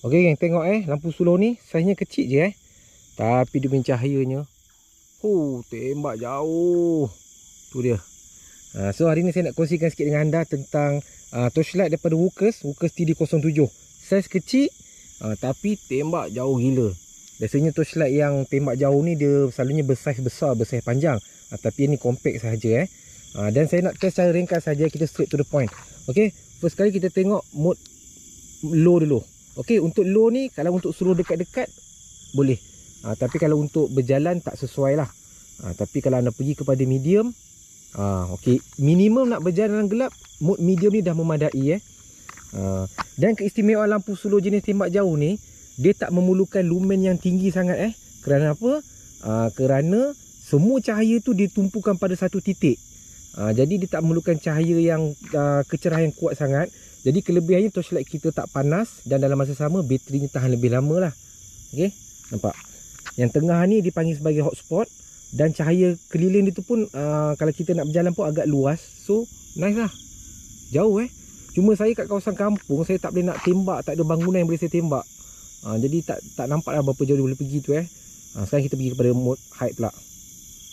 Okey geng, tengok eh lampu slow ni saiznya kecil je eh. Tapi dia punya cahayanya Huh, tembak jauh. Tu dia. Uh, so hari ni saya nak kongsikan sikit dengan anda tentang uh, torchlight daripada Wookers, Wookers TD07. Saiz kecil uh, tapi tembak jauh gila. Biasanya torchlight yang tembak jauh ni dia selalunya bersaiz besar, bersaiz panjang. Uh, tapi ini compact sahaja eh. Uh, dan saya nak test secara ringkas saja kita straight to the point. Okey, first kali kita tengok mode low dulu. Okey, untuk low ni kalau untuk suruh dekat-dekat boleh. Ha, tapi kalau untuk berjalan tak sesuai lah. Ha, tapi kalau anda pergi kepada medium, ha, okay. minimum nak berjalan dalam gelap, mode medium ni dah memadai. Eh. Ha, dan keistimewaan lampu slow jenis tembak jauh ni, dia tak memerlukan lumen yang tinggi sangat. eh. Kerana apa? Ha, kerana semua cahaya tu ditumpukan pada satu titik. Ha, jadi dia tak memerlukan cahaya yang uh, kecerahan kuat sangat. Jadi kelebihannya torchlight kita tak panas dan dalam masa sama baterinya tahan lebih lama lah. Okay? Nampak? Yang tengah ni dipanggil sebagai hotspot dan cahaya keliling dia tu pun uh, kalau kita nak berjalan pun agak luas. So, nice lah. Jauh eh. Cuma saya kat kawasan kampung, saya tak boleh nak tembak, tak ada bangunan yang boleh saya tembak. Uh, jadi tak tak nampak lah berapa jauh dia boleh pergi tu eh. Uh, sekarang kita pergi kepada mode height pula.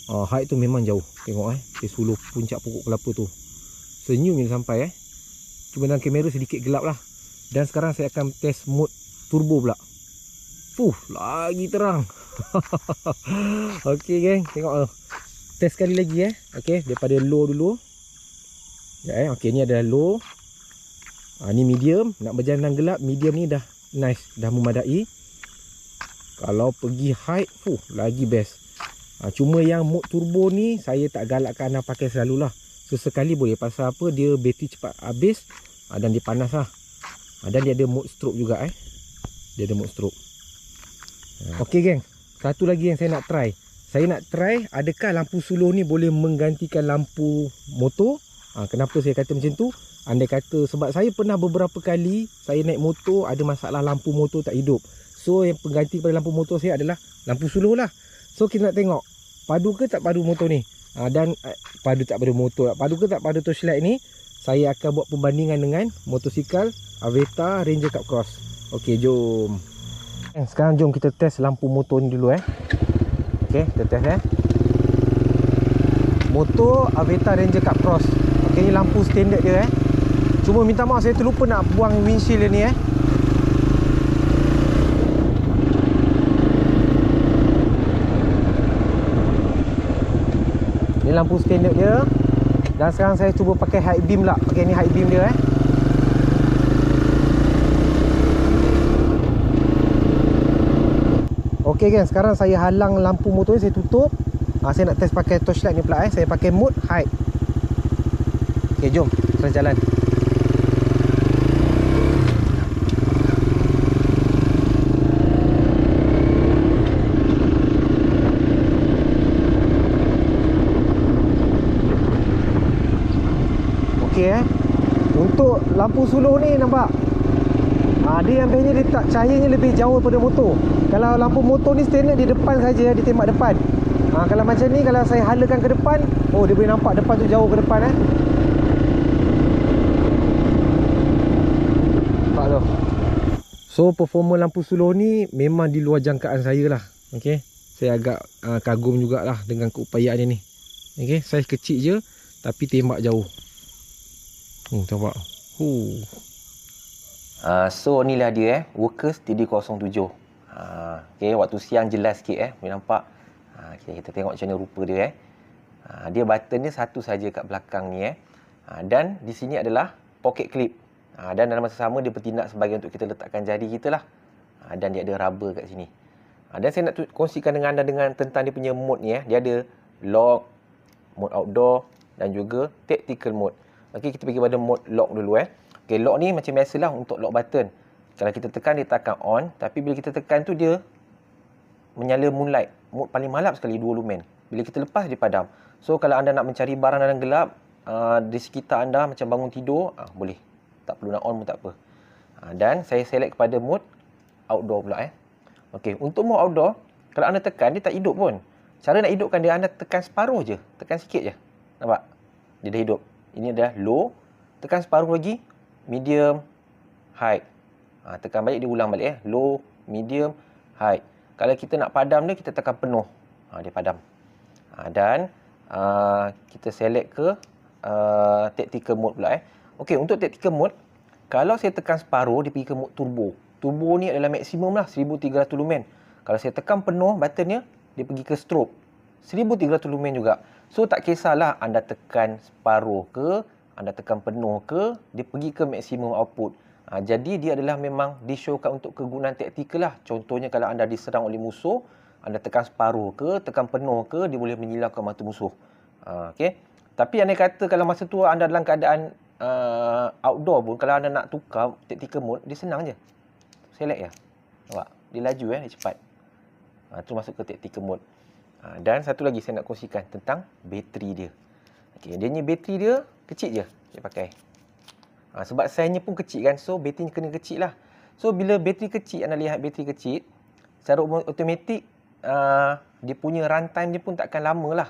Uh, height tu memang jauh. Tengok eh. Dia suluh puncak pokok kelapa tu. Senyum je sampai eh. Cuma dalam kamera sedikit gelap lah. Dan sekarang saya akan test mode turbo pula. Fuh, lagi terang. Okey geng, tengok oh. Test sekali lagi eh. Okey, daripada low dulu. Ya eh, ni adalah low. Ah ni medium, nak berjalan dalam gelap, medium ni dah nice, dah memadai. Kalau pergi high, fuh, lagi best. Ah cuma yang mode turbo ni saya tak galakkan anda pakai selalulah. Sesekali boleh pasal apa dia bateri cepat habis ah, dan dia panas lah. Ah, dan dia ada mode stroke juga eh. Dia ada mode stroke. Okey geng, satu lagi yang saya nak try. Saya nak try adakah lampu suluh ni boleh menggantikan lampu motor? Ha, kenapa saya kata macam tu? Andai kata sebab saya pernah beberapa kali saya naik motor ada masalah lampu motor tak hidup. So yang pengganti pada lampu motor saya adalah lampu suluh lah. So kita nak tengok padu ke tak padu motor ni? Ha, dan eh, padu tak padu motor, padu ke tak padu torchlight ni? Saya akan buat perbandingan dengan motosikal Aveta Ranger Cup Cross. Okey, jom. Eh, sekarang jom kita test lampu motor ni dulu eh. Okey, kita test eh. Motor Aveta Ranger Cup Cross. Okey, ni lampu standard dia eh. Cuma minta maaf saya terlupa nak buang windshield ni eh. Ni lampu standard dia. Dan sekarang saya cuba pakai high beam lah. Okey, ni high beam dia eh. Okey kan, sekarang saya halang lampu motor ni saya tutup. Ha, saya nak test pakai torchlight ni pula eh. Saya pakai mode high. Okey, jom. Terus jalan. Okey eh. Untuk lampu suluh ni nampak Ha, dia yang bestnya dia tak cahayanya lebih jauh daripada motor. Kalau lampu motor ni standard di depan saja dia tembak depan. Ha, kalau macam ni kalau saya halakan ke depan, oh dia boleh nampak depan tu jauh ke depan eh. Nampak tu. So performa lampu slow ni memang di luar jangkaan saya lah. Okey. Saya agak uh, kagum jugalah dengan keupayaan dia ni. Okey, saiz kecil je tapi tembak jauh. Hmm, nampak. Huh. Uh, so inilah dia eh, Workers TD07. Uh, okay, waktu siang jelas sikit eh, boleh nampak. Uh, okay, kita tengok macam mana rupa dia eh. Uh, dia button dia satu saja kat belakang ni eh. Uh, dan di sini adalah pocket clip. Uh, dan dalam masa sama dia bertindak sebagai untuk kita letakkan jari kita lah. Uh, dan dia ada rubber kat sini. Uh, dan saya nak kongsikan dengan anda dengan tentang dia punya mode ni eh. Dia ada lock, mode outdoor dan juga tactical mode. Okey, kita pergi pada mode lock dulu eh. Okay, lock ni macam biasalah untuk lock button. Kalau kita tekan, dia tak akan on. Tapi bila kita tekan tu, dia menyala moonlight. Mode paling malap sekali, dua lumen. Bila kita lepas, dia padam. So, kalau anda nak mencari barang dalam gelap, uh, di sekitar anda macam bangun tidur, uh, boleh. Tak perlu nak on pun tak apa. Uh, dan saya select kepada mode outdoor pula. Eh. Okay, untuk mode outdoor, kalau anda tekan, dia tak hidup pun. Cara nak hidupkan dia, anda tekan separuh je. Tekan sikit je. Nampak? Dia dah hidup. Ini adalah low. Tekan separuh lagi, medium, high. Ha, tekan balik dia ulang balik eh. Low, medium, high. Kalau kita nak padam dia kita tekan penuh. Ha, dia padam. Ha, dan uh, kita select ke uh, tactical mode pula eh. Okey, untuk tactical mode kalau saya tekan separuh dia pergi ke mode turbo. Turbo ni adalah maksimum lah 1300 lumen. Kalau saya tekan penuh buttonnya dia pergi ke strobe. 1300 lumen juga. So tak kisahlah anda tekan separuh ke, anda tekan penuh ke, dia pergi ke maksimum output. Ha, jadi dia adalah memang disyorkan untuk kegunaan taktikal lah. Contohnya kalau anda diserang oleh musuh, anda tekan separuh ke, tekan penuh ke, dia boleh menyilaukan mata musuh. Ha, okay? Tapi anda kata kalau masa tu anda dalam keadaan uh, outdoor pun, kalau anda nak tukar tactical mode, dia senang je. Select je. Nampak? Dia laju eh, dia cepat. Ha, tu masuk ke tactical mode. Ha, dan satu lagi saya nak kongsikan tentang bateri dia. Okay, dia ni bateri dia kecil je saya pakai. Ha, sebab saiznya pun kecil kan. So bateri kena kecil lah. So bila bateri kecil anda lihat bateri kecil. Secara automatik uh, dia punya runtime dia pun takkan lama lah.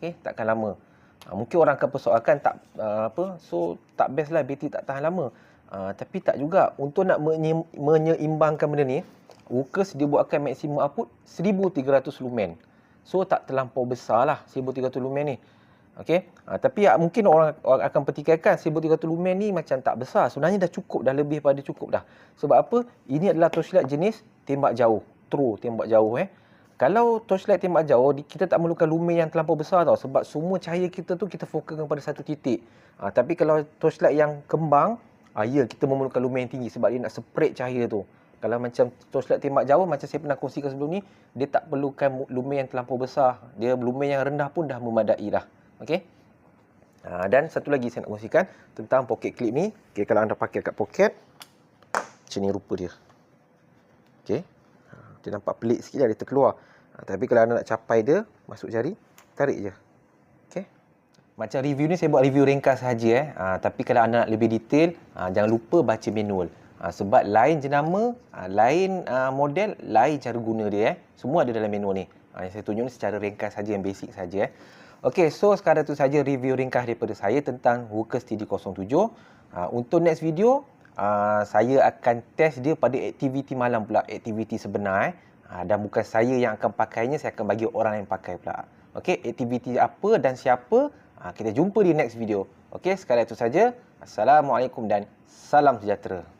Okay, takkan lama. Ha, mungkin orang akan persoalkan tak uh, apa. So tak best lah bateri tak tahan lama. Uh, tapi tak juga. Untuk nak menye- menyeimbangkan benda ni. Workers dia buatkan maksimum output 1300 lumen. So tak terlampau besar lah 1300 lumen ni. Okey. Ha, tapi ya, mungkin orang, orang akan pertikaikan 1300 lumen ni macam tak besar. Sebenarnya dah cukup dah lebih pada cukup dah. Sebab apa? Ini adalah torchlight jenis tembak jauh. True tembak jauh eh. Kalau torchlight tembak jauh kita tak memerlukan lumen yang terlampau besar tau sebab semua cahaya kita tu kita fokuskan pada satu titik. Ha, tapi kalau torchlight yang kembang, ah ya kita memerlukan lumen yang tinggi sebab dia nak spread cahaya tu. Kalau macam torchlight tembak jauh macam saya pernah kongsikan sebelum ni, dia tak perlukan lumen yang terlampau besar. Dia lumen yang rendah pun dah memadai dah. Okey. Ha, dan satu lagi saya nak kongsikan tentang pocket clip ni. Okey, kalau anda pakai kat poket, macam ni rupa dia. Okey. Ha, dia nampak pelik sikit lah, dia terkeluar. Ha, tapi kalau anda nak capai dia, masuk jari, tarik je. Okey. Macam review ni saya buat review ringkas saja eh. Ha, tapi kalau anda nak lebih detail, ha, jangan lupa baca manual. Ha, sebab lain jenama, ha, lain uh, model, lain cara guna dia eh. Semua ada dalam manual ni. Ha, yang saya tunjuk ni secara ringkas saja yang basic saja eh. Okey, so sekarang tu saja review ringkas daripada saya tentang Workers TD07. Uh, untuk next video, uh, saya akan test dia pada aktiviti malam pula, aktiviti sebenar eh. Uh, dan bukan saya yang akan pakainya, saya akan bagi orang yang pakai pula. Okey, aktiviti apa dan siapa, uh, kita jumpa di next video. Okey, sekarang itu saja. Assalamualaikum dan salam sejahtera.